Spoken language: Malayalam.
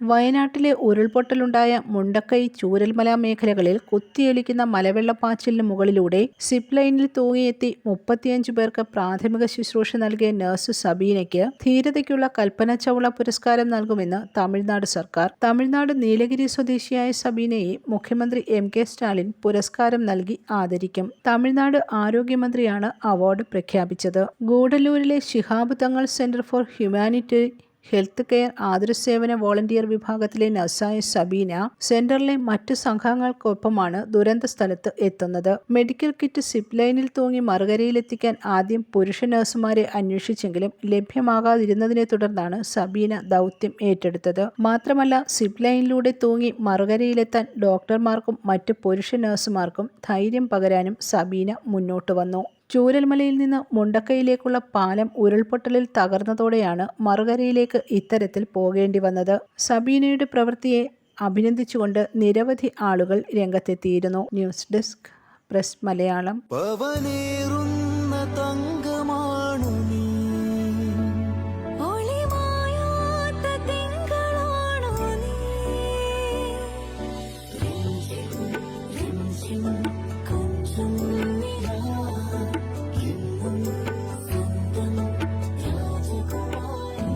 വയനാട്ടിലെ ഉരുൾപൊട്ടലുണ്ടായ മുണ്ടക്കൈ ചൂരൽമല മേഖലകളിൽ കുത്തിയൊലിക്കുന്ന മലവെള്ളപ്പാച്ചിലിന് മുകളിലൂടെ സിപ്പ് ലൈനിൽ തൂങ്ങിയെത്തി മുപ്പത്തിയഞ്ച് പേർക്ക് പ്രാഥമിക ശുശ്രൂഷ നൽകിയ നഴ്സ് സബീനയ്ക്ക് ധീരതയ്ക്കുള്ള കൽപ്പന ചവള പുരസ്കാരം നൽകുമെന്ന് തമിഴ്നാട് സർക്കാർ. തമിഴ്നാട് നീലഗിരി സ്വദേശിയായ സബീനയെ മുഖ്യമന്ത്രി എം കെ സ്റ്റാലിൻ പുരസ്കാരം നൽകി ആദരിക്കും. തമിഴ്നാട് ആരോഗ്യമന്ത്രിയാണ് അവാർഡ് പ്രഖ്യാപിച്ചത്. ഗൂഡല്ലൂരിലെ Shihab Thangal centre for humanity health care ആതുരസേവന volunteer വിഭാഗത്തിലെ നഴ്സായ സബീന സെന്ററിലെ മറ്റു സംഘങ്ങൾക്കൊപ്പമാണ് ദുരന്ത സ്ഥലത്ത് എത്തുന്നത്. മെഡിക്കൽ കിറ്റ് സിപ് ലൈനിൽ തൂങ്ങി മറുകരയിലെത്തിക്കാൻ ആദ്യം പുരുഷ നഴ്സുമാരെ അന്വേഷിച്ചെങ്കിലും ലഭ്യമാകാതിരുന്നതിനെ തുടർന്നാണ് സബീന ദൗത്യം ഏറ്റെടുത്തത്. മാത്രമല്ല സിപ് ലൈനിലൂടെ തൂങ്ങി മറുകരയിലെത്താൻ ഡോക്ടർമാർക്കും മറ്റ് പുരുഷ നഴ്സുമാർക്കും ധൈര്യം പകരാനും സബീന മുന്നോട്ട് വന്നു. ചൂരൽമലയിൽ നിന്ന് മുണ്ടക്കയിലേക്കുള്ള പാലം ഉരുൾപൊട്ടലിൽ തകർന്നതോടെയാണ് മറുകരയിലേക്ക് ഇത്തരത്തിൽ പോകേണ്ടി വന്നത്. സബീനയുടെ പ്രവൃത്തിയെ അഭിനന്ദിച്ചുകൊണ്ട് നിരവധി ആളുകൾ രംഗത്തെത്തിയിരുന്നു. News desk press Malayalam.